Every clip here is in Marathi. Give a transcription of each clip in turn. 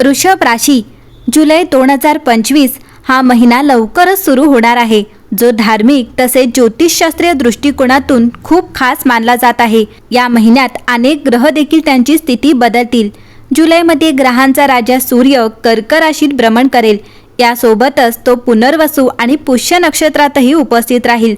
वृषभ राशी जुलै दोन हजार पंचवीस हा महिना लवकरच सुरू होणार आहे. जो धार्मिक तसेच ज्योतिषशास्त्रीय दृष्टिकोनातून खूप खास मानला जात आहे. या महिन्यात अनेक ग्रह देखील त्यांची स्थिती बदलतील. जुलैमध्ये ग्रहांचा राजा सूर्य कर्क राशीत भ्रमण करेल. यासोबतच तो पुनर्वसू आणि पुष्य नक्षत्रातही उपस्थित राहील.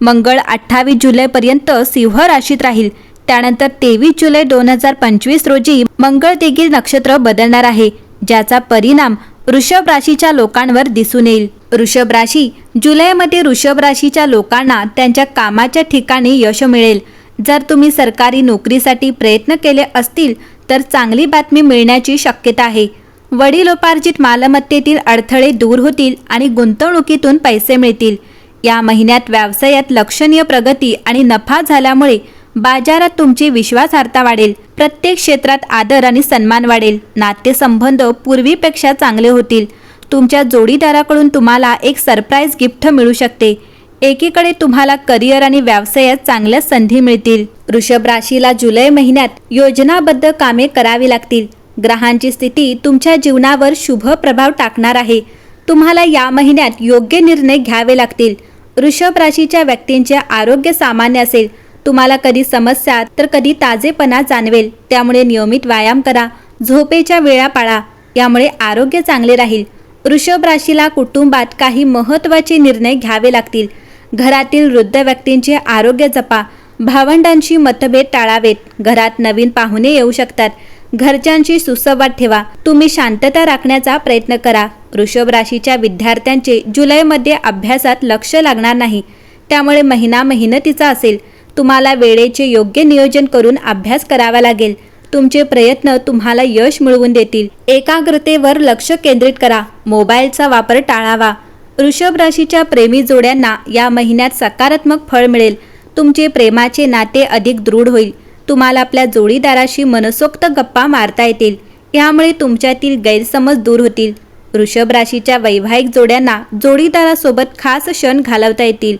मंगळ अठ्ठावीस जुलैपर्यंत सिंह राशीत राहील. त्यानंतर तेवीस जुलै दोन हजार पंचवीस रोजी मंगळ देखील नक्षत्र बदलणार आहे. ज्याचा परिणाम वृषभ राशीच्या लोकांवर दिसून येईल. वृषभ राशी जुलैमध्ये वृषभ राशीच्या लोकांना त्यांच्या कामाच्या ठिकाणी यश मिळेल. जर तुम्ही सरकारी नोकरीसाठी प्रयत्न केले असतील तर चांगली बातमी मिळण्याची शक्यता आहे. वडिलोपार्जित मालमत्तेतील अडथळे दूर होतील आणि गुंतवणुकीतून पैसे मिळतील. या महिन्यात व्यवसायात लक्षणीय प्रगती आणि नफा झाल्यामुळे बाजारात तुमची विश्वासार्हता वाढेल. प्रत्येक क्षेत्रात आदर आणि सन्मान वाढेल. नातेसंबंध पूर्वीपेक्षा चांगले होतील. तुमच्या जोडीदाराकडून तुम्हाला एक सरप्राईज गिफ्ट मिळू शकते. एकीकडे तुम्हाला करिअर आणि व्यवसायात चांगल्या संधी मिळतील. वृषभ राशीला जुलै महिन्यात योजनाबद्ध कामे करावी लागतील. ग्रहांची स्थिती तुमच्या जीवनावर शुभ प्रभाव टाकणार आहे. तुम्हाला या महिन्यात योग्य निर्णय घ्यावे लागतील. वृषभ राशीच्या व्यक्तींचे आरोग्य सामान्य असेल. तुम्हाला कधी समस्या तर कधी ताजेपणा जाणवेल. त्यामुळे नियमित व्यायाम करा. झोपेच्या वेळा पाळा. यामुळे आरोग्य चांगले राहील. वृषभ राशीला कुटुंबात काही महत्त्वाचे निर्णय घ्यावे लागतील. घरातील वृद्ध व्यक्तींचे आरोग्य जपा. भावंडांशी मतभेद टाळावेत. घरात नवीन पाहुणे येऊ शकतात. घरच्यांशी सुसंवाद ठेवा. तुम्ही शांतता राखण्याचा प्रयत्न करा. वृषभ राशीच्या विद्यार्थ्यांचे जुलैमध्ये अभ्यासात लक्ष लागणार नाही. त्यामुळे महिना मेहनतीचा असेल. तुम्हाला वेळेचे योग्य नियोजन करून अभ्यास करावा लागेल. तुमचे प्रयत्न तुम्हाला यश मिळवून देतील. एकाग्रतेवर लक्ष केंद्रित करा. मोबाईलचा वापर टाळावा. वृषभ राशीच्या प्रेमी जोड्यांना या महिन्यात सकारात्मक फळ मिळेल. तुमचे प्रेमाचे नाते अधिक दृढ होईल. तुम्हाला आपल्या जोडीदाराशी मनसोक्त गप्पा मारता येतील. यामुळे तुमच्यातील गैरसमज दूर होतील. वृषभ राशीच्या वैवाहिक जोड्यांना जोडीदारासोबत खास क्षण घालवता येतील.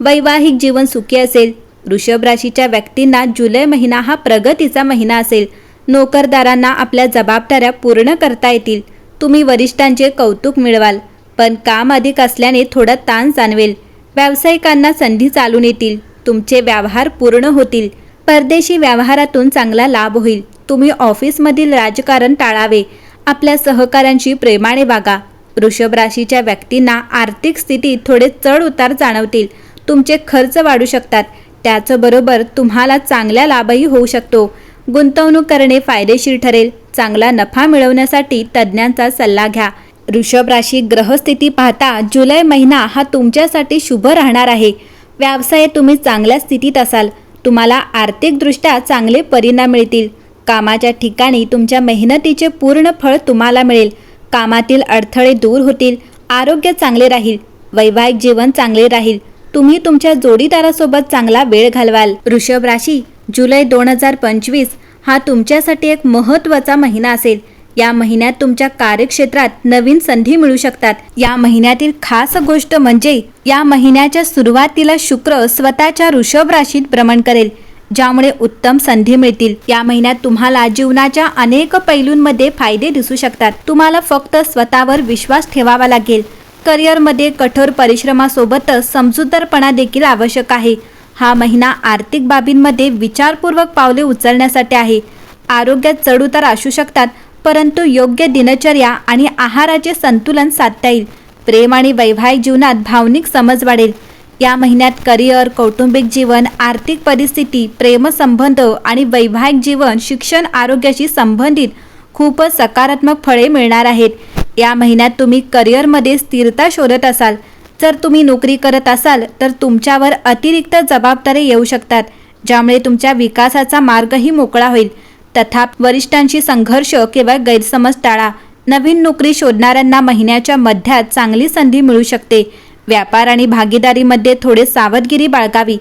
वैवाहिक जीवन सुखी असेल. वृषभ राशीच्या व्यक्तींना जुलै महिना हा प्रगतीचा महिना असेल. नोकरदारांना आपल्या जबाबदाऱ्या पूर्ण करता येतील. तुम्ही वरिष्ठांचे कौतुक मिळवाल पण काम अधिक असल्याने थोडा ताण जाणवेल. व्यावसायिकांना संधी चालून येतील. तुमचे व्यवहार पूर्ण होतील. परदेशी व्यवहारातून चांगला लाभ होईल. तुम्ही ऑफिसमधील राजकारण टाळावे. आपल्या सहकाऱ्यांशी प्रेमाने वागा. वृषभ राशीच्या व्यक्तींना आर्थिक स्थितीत थोडे चढ उतार जाणवतील. तुमचे खर्च वाढू शकतात. त्याचबरोबर तुम्हाला चांगला लाभही होऊ शकतो. गुंतवणूक करणे फायदेशीर ठरेल. चांगला नफा मिळवण्यासाठी तज्ज्ञांचा सल्ला घ्या. वृषभ राशी ग्रहस्थिती पाहता जुलै महिना हा तुमच्यासाठी शुभ राहणार आहे. व्यवसाय तुम्ही चांगल्या स्थितीत असाल. तुम्हाला आर्थिकदृष्ट्या चांगले परिणाम मिळतील. कामाच्या ठिकाणी तुमच्या मेहनतीचे पूर्ण फळ तुम्हाला मिळेल. कामातील अडथळे दूर होतील. आरोग्य चांगले राहील. वैवाहिक जीवन चांगले राहील. तुम्ही तुमच्या जोडीदारासोबत चांगला वेळ घालवाल. वृषभ राशी जुलै दोन हजार पंचवीस हा तुमच्यासाठी एक महत्त्वाचा महिना असेल. या महिन्यात तुमच्या कार्यक्षेत्रात नवीन संधी मिळू शकतात. या महिन्यातील खास गोष्ट म्हणजे या महिन्याच्या सुरुवातीला शुक्र स्वतःच्या वृषभ राशीत भ्रमण करेल ज्यामुळे उत्तम संधी मिळतील. या महिन्यात तुम्हाला जीवनाच्या अनेक पैलूंमध्ये फायदे दिसू शकतात. तुम्हाला फक्त स्वतःवर विश्वास ठेवावा लागेल. करिअरमध्ये कठोर परिश्रमासोबतच समजूतदारपणा देखील आवश्यक आहे. हा महिना आर्थिक बाबींमध्ये विचारपूर्वक पावले उचलण्यासाठी आहे. आरोग्यात चढउतार असू शकतात परंतु योग्य दिनचर्या आणि आहाराचे संतुलन साधता येईल. प्रेम आणि वैवाहिक जीवनात भावनिक समज वाढेल. या महिन्यात करिअर कौटुंबिक जीवन आर्थिक परिस्थिती प्रेमसंबंध आणि वैवाहिक जीवन शिक्षण आरोग्याशी संबंधित खूपच सकारात्मक फळे मिळणार आहेत. या महिन्यात तुम्ही करिअरमध्ये स्थिरता शोधत असाल जर तुम्ही नोकरी करत असाल तर तुमच्यावर अतिरिक्त जबाबदारी येऊ शकतात ज्यामुळे तुमच्या विकासाचा मार्गही मोकळा होईल. तथा वरिष्ठांशी संघर्ष किंवा गैरसमज टाळा. नवीन नोकरी शोधणाऱ्यांना महिन्याच्या मध्यात चांगली संधी मिळू शकते. व्यापार आणि भागीदारीमध्ये थोडे सावधगिरी बाळगावी.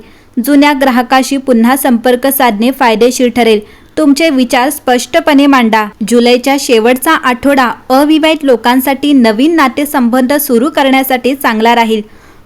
जुन्या ग्राहकाशी पुन्हा संपर्क साधणे फायदेशीर ठरेल. तुमचे विचार स्पष्टपणे मांडा. जुलैच्या शेवटचा आठवडा अविवाहित लोकांसाठी नवीन नातेसंबंध सुरू करण्यासाठी चांगला राहील.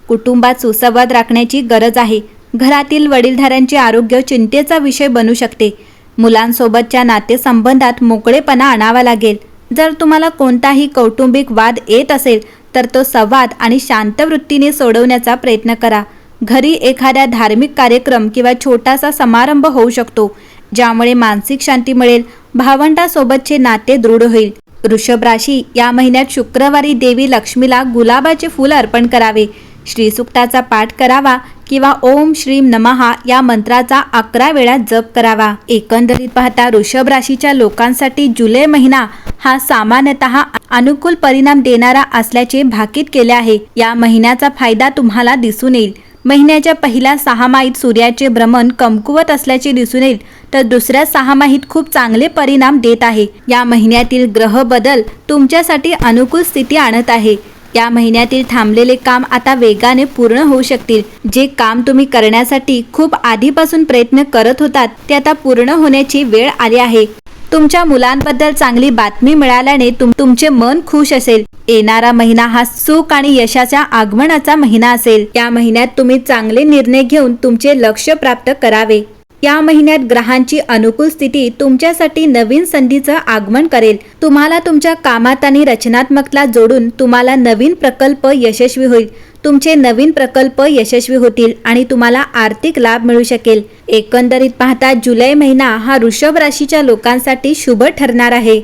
कुटुंबात सुसंवाद राखण्याची गरज आहे. घरातील वडीलधाऱ्यांचे आरोग्य चिंतेचा विषय बनू शकते. मुलांसोबतच्या नातेसंबंधात मोकळेपणा आणावा लागेल. जर तुम्हाला कोणताही कौटुंबिक वाद येत असेल तर तो संवाद आणि शांत वृत्तीने सोडवण्याचा प्रयत्न करा. घरी एखाद्या धार्मिक कार्यक्रम किंवा छोटासा समारंभ होऊ शकतो. ज्यामुळे मानसिक शांती मिळेल भावंडासोबतचे नाते दृढ होईल. वृषभ राशी या महिन्यात शुक्रवारी देवी लक्ष्मीला गुलाबाचे फूल अर्पण करावे. श्रीसुक्ताचा पाठ करावा किंवा ओम श्रीम नमहा या मंत्राचा अकरा वेळा जप करावा. एकंदरीत पाहता वृषभ राशीच्या लोकांसाठी जुलै महिना हा सामान्यतः अनुकूल परिणाम देणारा असल्याचे भाकीत केले आहे. या महिन्याचा फायदा तुम्हाला दिसून येईल. महिन्याच्या पहिल्या सहामाहीत सूर्याचे भ्रमण कमकुवत असल्याचे दिसून येईल तर दुसऱ्या सहामाहीत खूप चांगले परिणाम देत आहे. या महिन्यातील ग्रह बदल तुमच्यासाठी अनुकूल स्थिती आणत आहे. या महिन्यातील थांबलेले काम आता वेगाने पूर्ण होऊ शकतील. जे काम तुम्ही करण्यासाठी खूप आधीपासून प्रयत्न करत होतात ते आता पूर्ण होण्याची वेळ आली आहे. तुमच्या मुलांबद्दल चांगली बातमी मिळाल्याने तुम तुमचे मन खुश असेल. येणारा महिना हा सुख आणि यशाच्या आगमनाचा महिना असेल. या महिन्यात तुम्ही चांगले निर्णय घेऊन तुमचे लक्ष प्राप्त करावे. या महिन्यात ग्रहांची अनुकूल स्थिती तुमच्यासाठी नवीन संधीचं आगमन करेल. तुम्हाला तुमच्या कामात आणि रचनात्मकला जोडून तुम्हाला नवीन प्रकल्प यशस्वी होईल. तुमचे नवीन प्रकल्प यशस्वी होतील आणि तुम्हाला आर्थिक लाभ मिळू शकेल. एकंदरीत पाहता जुलै महिना हा वृषभ राशीच्या लोकांसाठी शुभ ठरणार आहे.